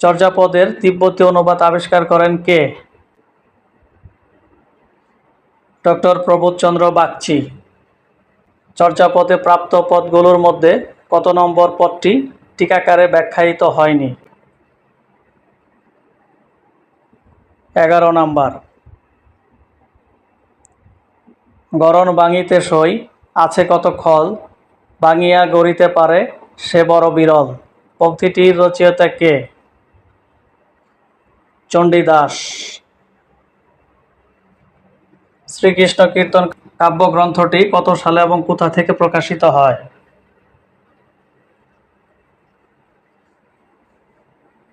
চর্যাপদের তিব্বতী অনুবাদ আবিষ্কার করেন কে? ডক্টর প্রবোধচন্দ্র বাগচি। চর্যাপদে প্রাপ্ত পদগুলোর মধ্যে কত নম্বর পদটি টিকাকারে ব্যাখ্যায়িত হয়নি? এগারো নাম্বার। গরণ বাঙিতে সই, আছে কত খল বাঙিয়া গড়িতে পারে সে বড় বিরল। পংক্তিটির রচয়িতা কে? চণ্ডীদাস শ্রীকৃষ্ণ কীর্তন কাব্যগ্রন্থটি কত সালে এবং কোথা থেকে প্রকাশিত হয়?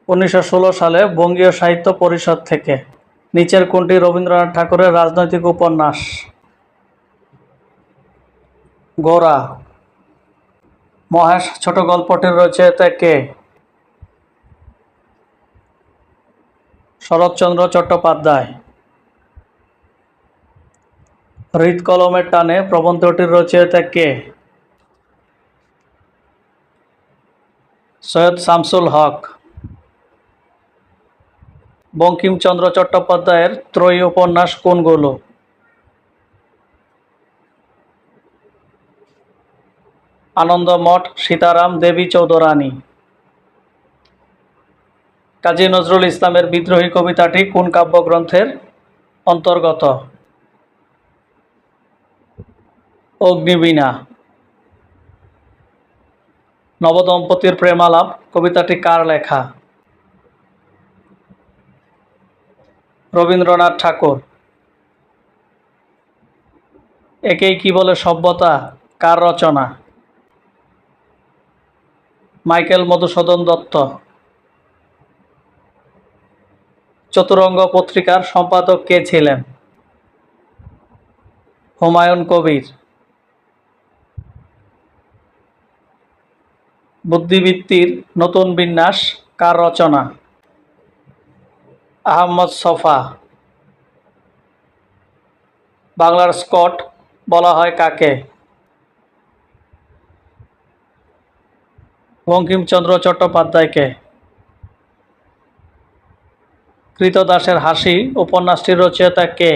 উনিশশো ষোলো সালে বঙ্গীয় সাহিত্য পরিষদ থেকে। নিচের কোনটি রবীন্দ্রনাথ ঠাকুরের রাজনৈতিক উপন্যাস? গোরা। মহেশ, ছোট গল্পটির রচয়িতা কে? শরৎচন্দ্র চট্টোপাধ্যায়। হৃদ কলমের টানে প্রবন্ধটির রচয়িতা কে? সৈয়দ শামসুল হক। বঙ্কিমচন্দ্র চট্টোপাধ্যায়ের ত্রয়ী উপন্যাস কোনগুলো? আনন্দমঠ সীতারাম দেবী চৌধুরানী। কাজী নজরুল ইসলামের বিদ্রোহী কবিতাটি কোন কাব্যগ্রন্থের অন্তর্গত? অগ্নিবীণা। নবদম্পতির প্রেমালাপ, কবিতাটি কার লেখা? রবীন্দ্রনাথ ঠাকুর। একেই কি বলে সভ্যতা, কার রচনা? মাইকেল মধুসূদন দত্ত। চতুরঙ্গ পত্রিকার সম্পাদক কে ছিলেন? হুমায়ুন কবির। বুদ্ধিবৃত্তির নতুন বিন্যাস, কার রচনা? আহমদ সফা। বাংলার স্কট বলা হয় কাকে? বঙ্কিমচন্দ্র চট্টোপাধ্যায়কে। কৃতদাসের হাসি উপন্যাসটির রচয়িতা কে?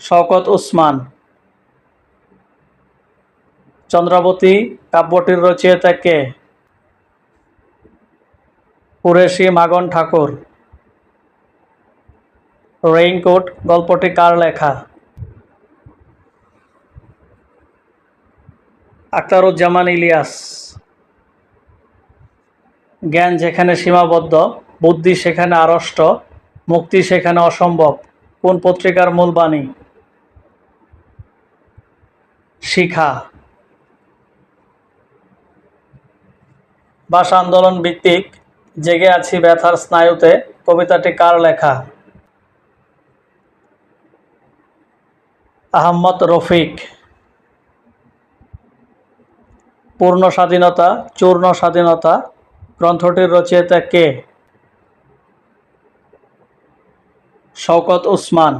শওকত উসমান। চন্দ্রাবতী কাব্যটির রচয়িতা কে? কুরেশি মাগন ঠাকুর। রেইনকোট গল্পটি কার লেখা? আক্তারুজ্জামান ইলিয়াস। জ্ঞান যেখানে সীমাবদ্ধ, বুদ্ধি সেখানে আড়ষ্ট, মুক্তি সেখানে অসম্ভব। কোন পত্রিকার মূল বাণী? শিখা। ভাষা আন্দোলন ভিত্তিক জেগে আছি ব্যথার স্নায়ুতে, কবিতাটি কার লেখা? আহম্মদ রফিক। পূর্ণ স্বাধীনতা, চূর্ণ স্বাধীনতা গ্রন্থটির রচয়িতা কে? শওকত উসমান।